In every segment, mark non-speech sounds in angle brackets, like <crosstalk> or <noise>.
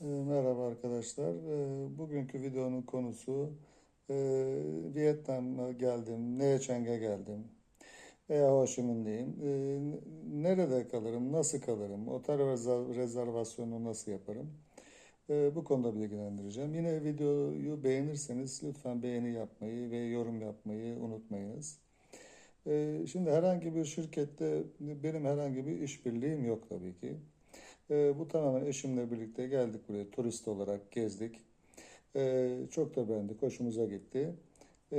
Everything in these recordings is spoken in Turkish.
E, Merhaba arkadaşlar. E, Bugünkü videonun konusu e, Vietnam'a geldim, Nha Chang'a geldim veya Ho Chi Minh'deyim. E, Nerede kalırım, nasıl kalırım, otel rezerv- rezervasyonunu nasıl yaparım? E, Bu konuda bilgilendireceğim. Yine videoyu beğenirseniz lütfen beğeni yapmayı ve yorum yapmayı unutmayınız. Şimdi herhangi bir şirkette benim herhangi bir işbirliğim yok tabii ki. E, bu tamamen eşimle birlikte geldik buraya turist olarak gezdik. E, çok da beğendik, hoşumuza gitti. E,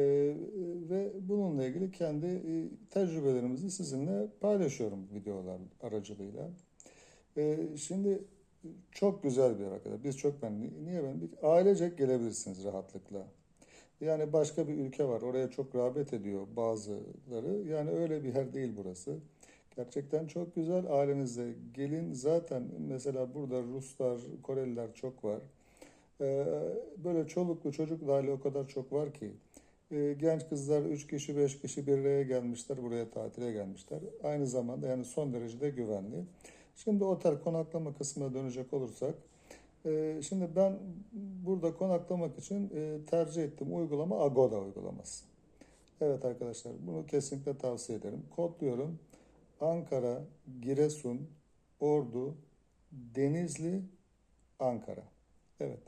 ve bununla ilgili kendi e, tecrübelerimizi sizinle paylaşıyorum videolar aracılığıyla. E, şimdi çok güzel bir yer arkadaşlar. Biz çok beğendik. Niye beğendik? Ailecek gelebilirsiniz rahatlıkla. Yani başka bir ülke var. Oraya çok rağbet ediyor bazıları. Yani öyle bir yer değil burası. Gerçekten çok güzel. Ailenizle gelin. Zaten mesela burada Ruslar, Koreliler çok var. Ee, böyle çoluklu çocuk dahil o kadar çok var ki. Ee, genç kızlar 3 kişi 5 kişi bir araya gelmişler. Buraya tatile gelmişler. Aynı zamanda yani son derecede güvenli. Şimdi otel konaklama kısmına dönecek olursak. e, Şimdi ben burada konaklamak için e, tercih ettiğim uygulama Agoda uygulaması. Evet arkadaşlar bunu kesinlikle tavsiye ederim. Kodluyorum. Ankara, Giresun, Ordu, Denizli, Ankara. Evet.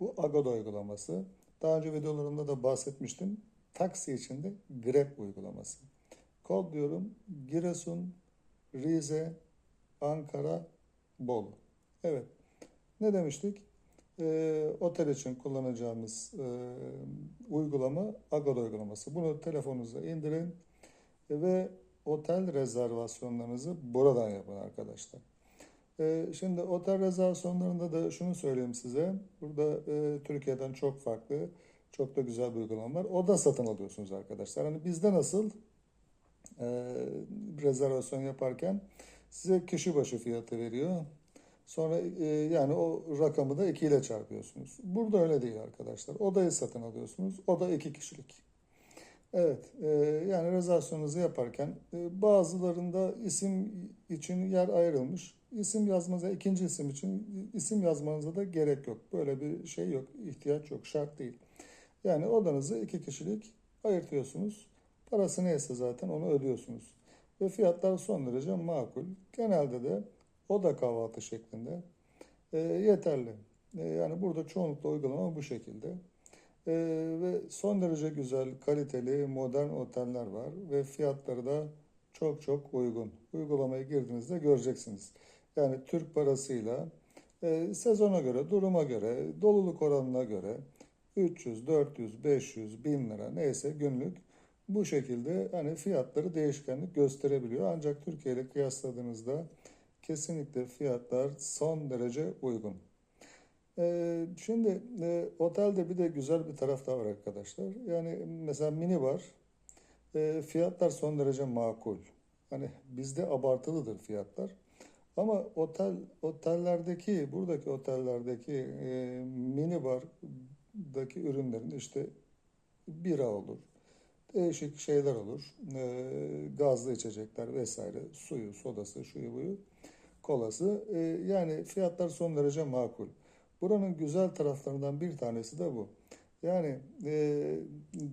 Bu Agoda uygulaması. Daha önce videolarımda da bahsetmiştim. Taksi için de Grab uygulaması. Kodluyorum. Giresun, Rize, Ankara, Bolu. Evet. Ne demiştik? Ee, otel için kullanacağımız e, uygulama Agoda uygulaması. Bunu telefonunuza indirin ve otel rezervasyonlarınızı buradan yapın arkadaşlar. Ee, şimdi otel rezervasyonlarında da şunu söyleyeyim size. Burada e, Türkiye'den çok farklı, çok da güzel bir uygulama var. Oda satın alıyorsunuz arkadaşlar. Hani bizde nasıl e, rezervasyon yaparken size kişi başı fiyatı veriyor. Sonra e, yani o rakamı da 2 ile çarpıyorsunuz. Burada öyle değil arkadaşlar. Odayı satın alıyorsunuz. Oda 2 kişilik. Evet, e, yani rezervasyonunuzu yaparken e, bazılarında isim için yer ayrılmış. İsim yazmanıza, ikinci isim için isim yazmanıza da gerek yok. Böyle bir şey yok, ihtiyaç yok, şart değil. Yani odanızı iki kişilik ayırtıyorsunuz. Parası neyse zaten onu ödüyorsunuz. Ve fiyatlar son derece makul. Genelde de oda kahvaltı şeklinde e, yeterli. E, yani burada çoğunlukla uygulama bu şekilde. E, ve son derece güzel, kaliteli, modern oteller var ve fiyatları da çok çok uygun. Uygulamaya girdiğinizde göreceksiniz. Yani Türk parasıyla e, sezona göre, duruma göre, doluluk oranına göre 300, 400, 500, 1000 lira neyse günlük bu şekilde hani fiyatları değişkenlik gösterebiliyor. Ancak Türkiye ile kıyasladığınızda kesinlikle fiyatlar son derece uygun. Ee, şimdi e, otelde bir de güzel bir taraf daha var arkadaşlar. Yani mesela mini var. E, fiyatlar son derece makul. Hani bizde abartılıdır fiyatlar. Ama otel otellerdeki buradaki otellerdeki e, mini bardaki ürünlerin işte bira olur, değişik şeyler olur, e, gazlı içecekler vesaire, suyu, sodası, şuyu buyu, kolası. E, yani fiyatlar son derece makul. Buranın güzel taraflarından bir tanesi de bu. Yani e,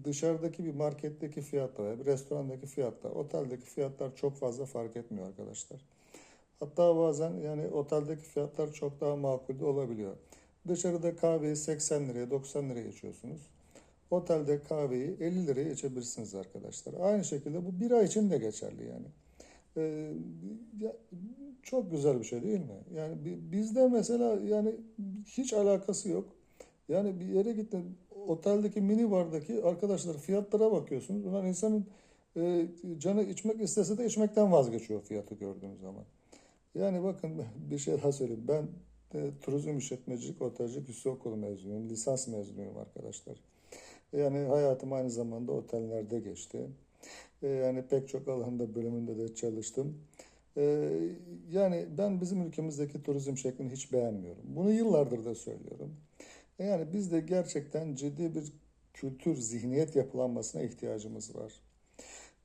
dışarıdaki bir marketteki fiyatla, bir restorandaki fiyatla, oteldeki fiyatlar çok fazla fark etmiyor arkadaşlar. Hatta bazen yani oteldeki fiyatlar çok daha makul olabiliyor. Dışarıda kahveyi 80 liraya 90 liraya içiyorsunuz. Otelde kahveyi 50 liraya içebilirsiniz arkadaşlar. Aynı şekilde bu bira için de geçerli yani. Ee, ya, çok güzel bir şey değil mi? Yani bi- bizde mesela yani hiç alakası yok. Yani bir yere gittin oteldeki mini bardaki arkadaşlar fiyatlara bakıyorsunuz. Ulan insanın e, canı içmek istese de içmekten vazgeçiyor fiyatı gördüğünüz zaman. Yani bakın bir şey daha söyleyeyim. Ben e, turizm işletmecilik, otelcilik üstü okulu mezunuyum. Lisans mezunuyum arkadaşlar. Yani hayatım aynı zamanda otellerde geçti. E, yani pek çok alanda bölümünde de çalıştım. E, yani ben bizim ülkemizdeki turizm şeklini hiç beğenmiyorum. Bunu yıllardır da söylüyorum. E, Yani bizde gerçekten ciddi bir kültür, zihniyet yapılanmasına ihtiyacımız var.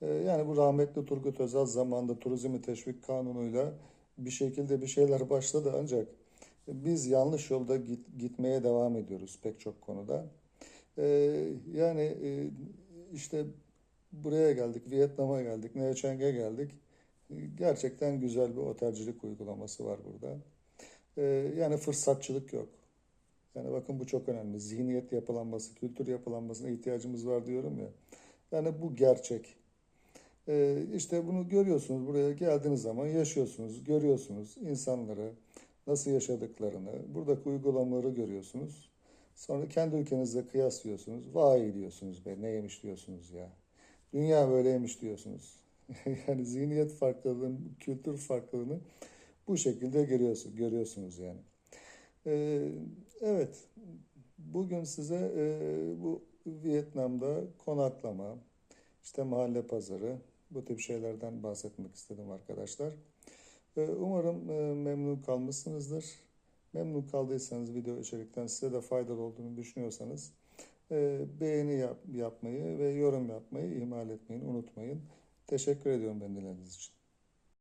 Ee, Yani bu rahmetli Turgut Özal zamanında turizmi teşvik kanunuyla bir şekilde bir şeyler başladı ancak biz yanlış yolda git- gitmeye devam ediyoruz pek çok konuda. E, yani e, işte buraya geldik, Vietnam'a geldik, Nha Chang'e geldik. E, Gerçekten güzel bir otelcilik uygulaması var burada. E, yani fırsatçılık yok. Yani bakın bu çok önemli. Zihniyet yapılanması, kültür yapılanmasına ihtiyacımız var diyorum ya. Yani bu gerçek. Ee, işte bunu görüyorsunuz. Buraya geldiğiniz zaman yaşıyorsunuz, görüyorsunuz insanları, nasıl yaşadıklarını, buradaki uygulamaları görüyorsunuz. Sonra kendi ülkenizle kıyaslıyorsunuz. Vay diyorsunuz be, neymiş diyorsunuz ya. Dünya böyleymiş diyorsunuz. <laughs> Yani zihniyet farklılığını, kültür farklılığını bu şekilde görüyorsunuz, görüyorsunuz yani. Ee, evet, bugün size e, bu Vietnam'da konaklama, işte mahalle pazarı, bu tip şeylerden bahsetmek istedim arkadaşlar. Ee, umarım e, memnun kalmışsınızdır. Memnun kaldıysanız video içerikten size de faydalı olduğunu düşünüyorsanız e, beğeni yap- yapmayı ve yorum yapmayı ihmal etmeyin, unutmayın. Teşekkür ediyorum beni dinlediğiniz için.